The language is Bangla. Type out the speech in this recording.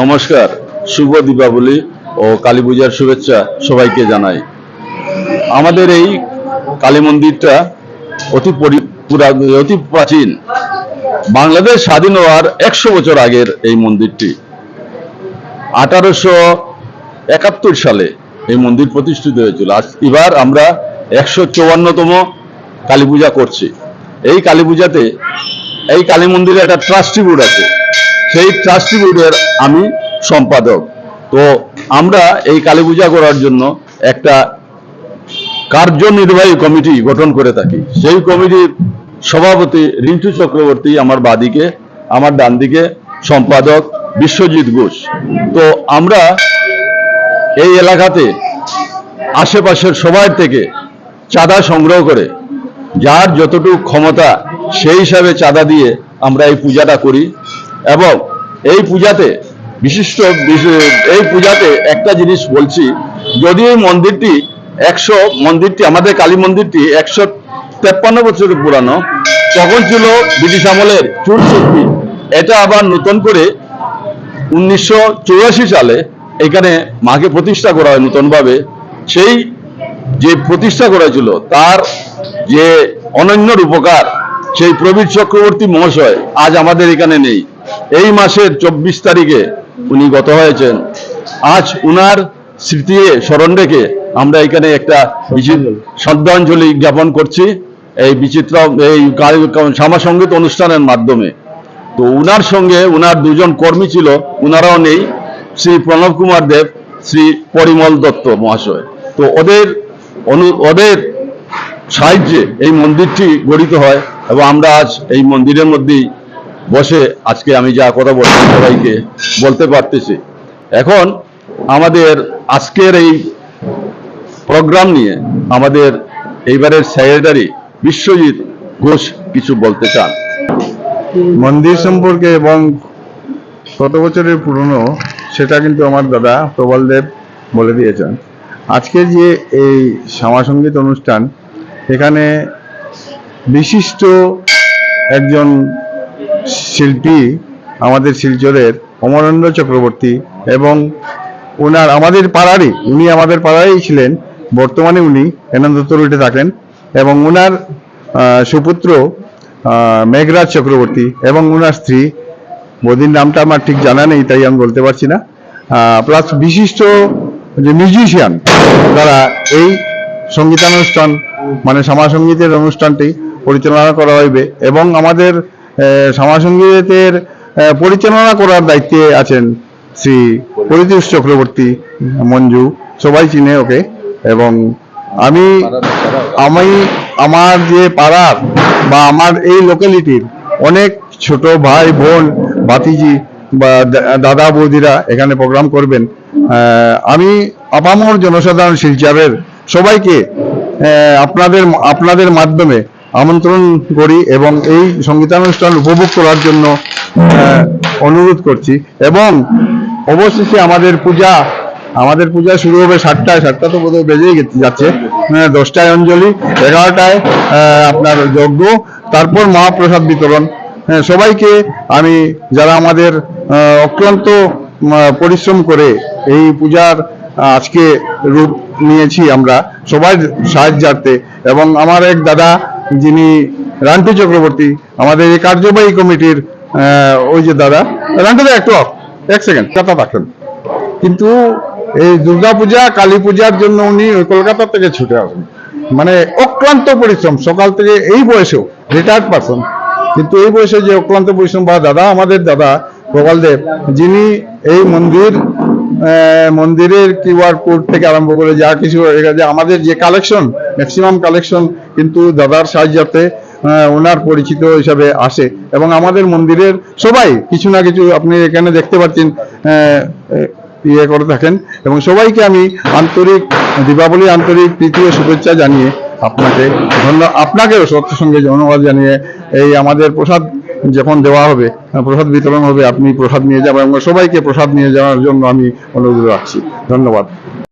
নমস্কার, শুভ দীপাবলি ও কালী পূজার শুভেচ্ছা সবাইকে জানাই। আমাদের এই কালী মন্দিরটা অতি অতি প্রাচীন। বাংলাদেশ স্বাধীন হওয়ার একশো বছর আগের এই মন্দিরটি। আঠারোশো একাত্তর সালে এই মন্দির প্রতিষ্ঠিত হয়েছিল। আজ এবার আমরা একশো চুয়ান্নতম কালী পূজা করছি। এই কালী পূজাতে এই কালী মন্দিরে একটা ট্রাস্টি বোর্ড আছে। সেই ট্রাস্টি বোর্ডের আমি সম্পাদক। তো আমরা এই কালী পূজা করার জন্য একটা কার্যনির্বাহী কমিটি গঠন করে থাকি। সেই কমিটির সভাপতি রিন্টু চক্রবর্তী, আমার বাদিকে, আমার ডান দিকে সম্পাদক বিশ্বজিৎ ঘোষ। তো আমরা এই এলাকাতে আশেপাশের সবার থেকে চাঁদা সংগ্রহ করে, যার যতটুকু ক্ষমতা সেই হিসাবে চাঁদা দিয়ে আমরা এই পূজাটা করি। এবং এই পূজাতে, বিশিষ্ট এই পূজাতে একটা জিনিস বলছি, যদি এই মন্দিরটি একশো, মন্দিরটি, আমাদের কালী মন্দিরটি একশো তেপ্পান্ন বছরের পুরানো, তখন ছিল ব্রিটিশ আমলের চুর শিল্পী এটা আবার নতুন করে উনিশশো সালে এখানে মাকে প্রতিষ্ঠা করা হয় নতুনভাবে। সেই যে প্রতিষ্ঠা করেছিল তার যে অনন্য উপকার সেই প্রবীর চক্রবর্তী মহাশয় আজ আমাদের এখানে নেই। এই মাসের চব্বিশ তারিখে উনি গত হয়েছেন। আজ উনার স্মৃতি স্মরণ রেখে আমরা এখানে একটা শ্রদ্ধাঞ্জলি জ্ঞাপন করছি। এই বিচিত্র, এই শ্যামা সংগীত অনুষ্ঠানের মাধ্যমে। তো উনার সঙ্গে উনার দুজন কর্মী ছিল, উনারাও নেই, শ্রী প্রণব কুমার দেব, শ্রী পরিমল দত্ত মহাশয়। তো ওদের অনু, ওদের সাহায্যে এই মন্দিরটি গঠিত হয় এবং আমরা আজ এই মন্দিরের মধ্যেই বসে আজকে আমি যা কথা বলছি সবাইকে বলতে পারতেছি। এখন আমাদের আজকের এই প্রোগ্রাম নিয়ে আমাদের এইবারের সেক্রেটারি বিশ্বজিৎ ঘোষ কিছু বলতে চান। মন্দির সম্পর্কে এবং কত বছরের পুরনো সেটা কিন্তু আমার দাদা প্রবলদেব বলে দিয়েছেন। আজকে যে এই শ্যামাসঙ্গীত অনুষ্ঠান, এখানে বিশিষ্ট একজন শিল্পী আমাদের শিলচরের অমরেন্দ্র চক্রবর্তী এবং ওনার আমাদের পাড়ারই, উনি আমাদের পাড়ারই ছিলেন। বর্তমানে উনি এনন্দ তরুটে থাকেন এবং ওনার সুপুত্র মেঘরাজ চক্রবর্তী এবং ওনার স্ত্রী। বদির নামটা আমার ঠিক জানা নেই, তাই আমি বলতে পারছি না। প্লাস বিশিষ্ট যে মিউজিশিয়ান তারা এই সঙ্গীতানুষ্ঠান মানে সমাসঙ্গীতের অনুষ্ঠানটি পরিচালনা করা হইবে এবং আমাদের আহ, সমাসঙ্গীতের পরিচালনা করার দায়িত্বে আছেন শ্রী পরিতোষ চক্রবর্তী মঞ্জু। সবাই চিনে ওকে। এবং আমি আমি আমার যে পাড়ার বা আমার এই লোকালিটির অনেক ছোট ভাই বোন ভাতিজি বা দাদা বৌদিরা এখানে প্রোগ্রাম করবেন। আমি আপামর জনসাধারণ শিলচরের সবাইকে আপনাদের আপনাদের মাধ্যমে আমন্ত্রণ করি এবং এই সঙ্গীতানুষ্ঠান উপভোগ করার জন্য অনুরোধ করছি। এবং অবশেষে আমাদের পূজা আমাদের পূজা শুরু হবে সাতটায় সাতটা তো বোধহয় বেজেই যাচ্ছে। হ্যাঁ, দশটায় অঞ্জলি এগারোটায় আপনার যজ্ঞ তারপর মহাপ্রসাদ বিতরণ। হ্যাঁ, সবাইকে আমি যারা আমাদের অক্লান্ত পরিশ্রম করে এই পূজার আজকে রূপ নিয়েছি আমরা সবাই সাহায্যার্থে। এবং আমার এক দাদা যিনি রান্টু চক্রবর্তী, আমাদের এই কার্যবাহী কমিটির ওই যে দাদা। রান্টু দা, একটু এক সেকেন্ড কথা থাকবেন কিন্তু এই দুর্গাপূজা কালী পূজার জন্য উনি কলকাতা থেকে ছুটে আসেন। মানে অক্লান্ত পরিশ্রম, সকাল থেকে এই বয়সেও রিটায়ার্ড পারসন কিন্তু এই বয়সে যে অক্লান্ত পরিশ্রম, বা দাদা, আমাদের দাদা গোপালদেব যিনি এই মন্দির মন্দিরের কিউআর কোড থেকে আরম্ভ করে যা কিছু আমাদের যে কালেকশন ম্যাক্সিমাম কালেকশন কিন্তু দাদার সাহায্যার্থে আহ, ওনার পরিচিত হিসাবে আসে। এবং আমাদের মন্দিরের সবাই কিছু না কিছু আপনি এখানে দেখতে পাচ্ছেন ইয়ে করে থাকেন। এবং সবাইকে আমি আন্তরিক দীপাবলি আন্তরিক প্রীতি ও শুভেচ্ছা জানিয়ে আপনাকে ধন্য আপনাকেও সত্য সঙ্গে ধন্যবাদ জানিয়ে এই আমাদের প্রসাদ যখন দেওয়া হবে, প্রসাদ বিতরণ হবে, আপনি প্রসাদ নিয়ে যাবেন এবং সবাইকে প্রসাদ নিয়ে যাওয়ার জন্য আমি অনুরোধ রাখছি। ধন্যবাদ।